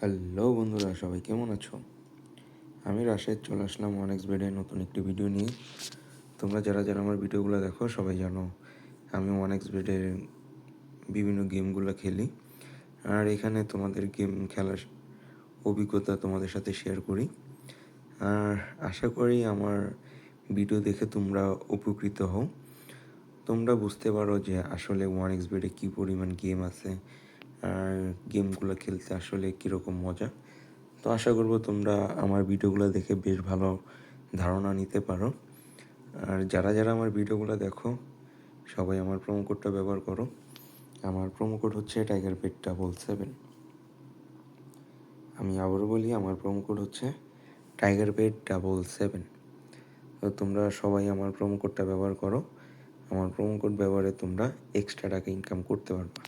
Hello বন্ধুরা, সবাই কেমন আছো? আমি রাশেদ, চলে আসলাম অনেক্স বেডে নতুন একটি ভিডিও নিয়ে। তোমরা যারা যারা আমার ভিডিওগুলো দেখো, সবাই জানো আমি অনেক্স বেডে বিভিন্ন গেমগুলো খেলি। আর এখানে তোমাদের গেম খেলার অভিজ্ঞতা তোমাদের সাথে শেয়ার করি। আর আশা করি আমার ভিডিও দেখে তোমরা উপকৃত হও। তোমরা বুঝতে পারো যে আসলে ওয়ান এক্স বেডে কী পরিমাণ গেম আছে গেমগুলো খেলতে আসলে কীরকম মজা? তো আশা করব তোমরা আমার ভিডিওগুলো দেখে বেশ ভালো ধারণা নিতে পারো। আর যারা যারা আমার ভিডিওগুলো দেখো, সবাই আমার প্রোমো কোডটা ব্যবহার করো। আমার প্রোমো কোড হচ্ছে টাইগার পেট ডাবল সেভেন আমি আবারও বলি, আমার প্রোমো কোড হচ্ছে টাইগার পেট ডাবল সেভেন তো তোমরা সবাই আমার প্রোমো কোডটা ব্যবহার করো। আমার প্রোমো কোড ব্যবহারে তোমরা এক্সট্রা টাকা ইনকাম করতে পারবে।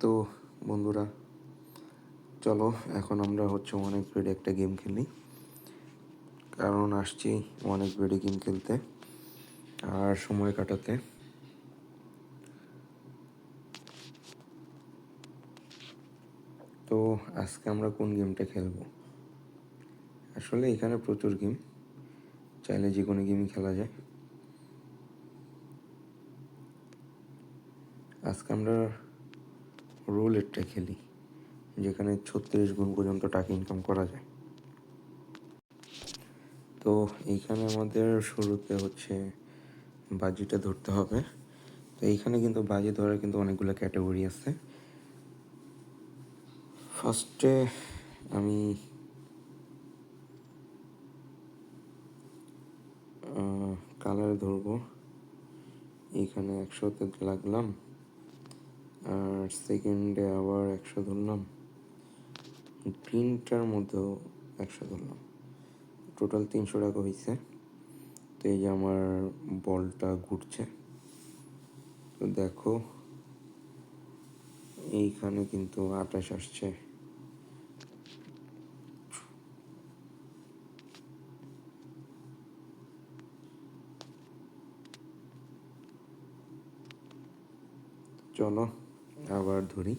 তো বন্ধুরা, চলো এখন আমরা হচ্ছে অনেক বেডে একটা গেম খেলি। কারণ আসছি অনেক বেডে গেম খেলতে আর সময় কাটাতে। তো আজকে আমরা কোন গেমটা খেলব? আসলে এখানে প্রচুর গেম চাইলে যে কোনো গেমই খেলা যায়। আজকে আমরা রুলেটটা খেলি, যেখানে ছত্রিশ গুণ পর্যন্ত টাকা ইনকাম করা যায়। তো এইখানে আমাদের শুরুতে হচ্ছে বাজিটা ধরতে হবে। তো এইখানে কিন্তু বাজি ধরার কিন্তু অনেকগুলো ক্যাটাগরি আছে। ফার্স্টে আমি কালার ধরবো। এইখানে একশোতে লাগলাম আর সেকেন্ডে আবার একশো ধরলাম। গ্রিনটার মধ্যেও একশো ধরলাম। টোটাল তিনশো টাকা হয়েছে তো এই যে আমার বলটা ঘুরছে। তো দেখো, এইখানে কিন্তু আটাশ আসছে। চলো। আবার ধরি।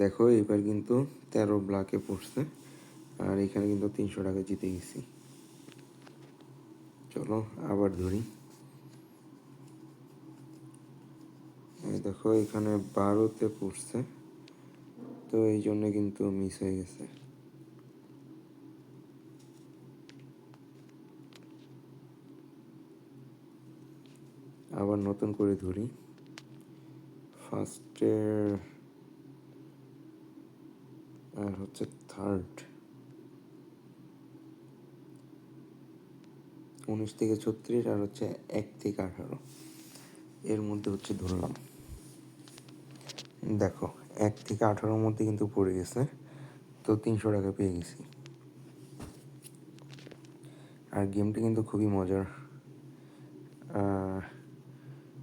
দেখো, এবার কিন্তু তেরো ব্লাকে পড়ছে, আর এখানে কিন্তু তিনশো টাকা জিতে গেছি। চলো, আবার ধরি। দেখো, এখানে বারোতে পড়ছে, তো এই জন্য কিন্তু মিস হয়ে গেছে। আবার নতুন করে ধরি। ফার্স্টের আর হচ্ছে থার্ড উনিশ থেকে ছত্রিশ আর হচ্ছে এক থেকে আঠারো। এর মধ্যে হচ্ছে ধরলাম দেখো, এক থেকে আঠারোর মধ্যে কিন্তু পড়ে গেছে। তো তিনশো টাকা পেয়ে গেছি। আর গেমটি কিন্তু খুবই মজার।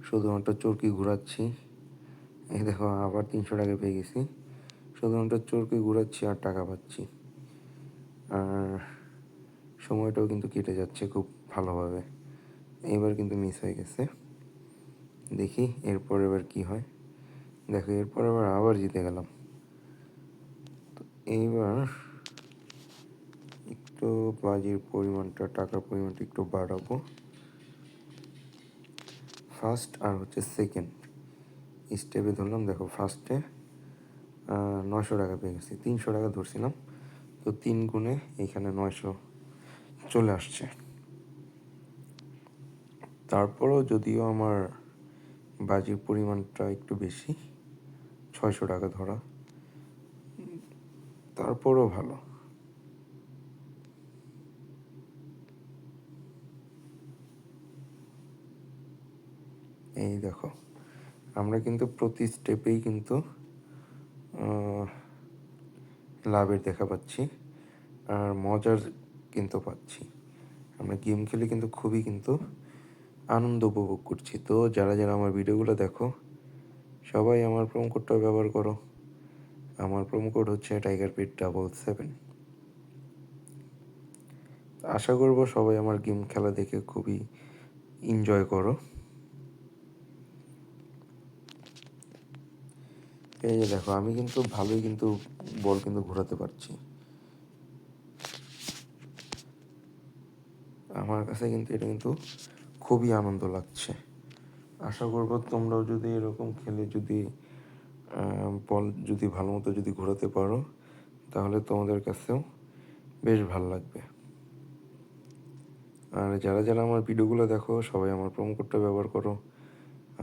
শুধুমাত্র চরকি ঘুরাচ্ছি। এই দেখো, আবার তিনশো টাকা পেয়ে গেছি। শুধুমাত্র চরকি ঘোরাচ্ছি আর টাকা পাচ্ছি। আর সময়টাও কিন্তু কেটে যাচ্ছে খুব ভালোভাবে। এবার কিন্তু মিস হয়ে গেছে। দেখি এরপর এবার কি হয়। দেখো, এরপর আবার আবার জিতে গেলাম। তো এইবার একটু বাজির পরিমাণটা, টাকার পরিমাণটা একটু বাড়াবো। ফার্স্ট আর হচ্ছে সেকেন্ড স্টেপে ধরলাম, দেখো ফার্স্টে নয়শো টাকা পেয়ে গেছি। তিনশো টাকা ধরছিলাম, তো তিন গুণে এখানে নয়শো চলে আসছে। তারপরও যদিও আমার বাজির পরিমাণটা একটু বেশি, ছয়শো টাকা ধরা তারপরও ভালো। এই দেখো, আমরা কিন্তু প্রতি স্টেপেই কিন্তু লাভের দেখা পাচ্ছি আর মজার কিন্তু পাচ্ছি। আমরা গেম খেলে কিন্তু খুবই কিন্তু আনন্দ উপভোগ করছি। তো যারা যারা আমার ভিডিওগুলো দেখো, সবাই আমার প্রোমো কোডটা ব্যবহার করো। আমার প্রোমো কোড হচ্ছে টাইগার পিট ডাবল সেভেন আশা করব সবাই আমার গেম খেলা দেখে খুবই এনজয় করো। এই যে দেখো, আমি কিন্তু ভালোই কিন্তু বল কিন্তু ঘোরাতে পারছি। আমার কাছে কিন্তু এটা কিন্তু খুবই আনন্দ লাগছে। আশা করব তোমরাও যদি এরকম খেলে যদি বল যদি ভালো মতো যদি ঘোরাতে পারো, তাহলে তোমাদের কাছেও বেশ ভালো লাগবে। আর যারা যারা আমার ভিডিওগুলো দেখো, সবাই আমার প্রোমো কোডটা ব্যবহার করো।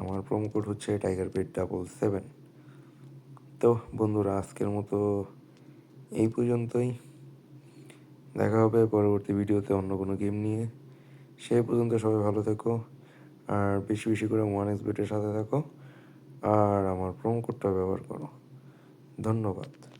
আমার প্রোমো কোড হচ্ছে টাইগার পেট ডাবল সেভেন তো বন্ধুরা, আজকের মতো এই পর্যন্তই। দেখা হবে পরবর্তী ভিডিওতে অন্য কোনো গেম নিয়ে। সেই পর্যন্ত সবাই ভালো থেকো, আর বেশি বেশি করে ওয়ান এক্স বেটের সাথে থাকো, আর আমার প্রোমো কোডটা ব্যবহার করো। ধন্যবাদ।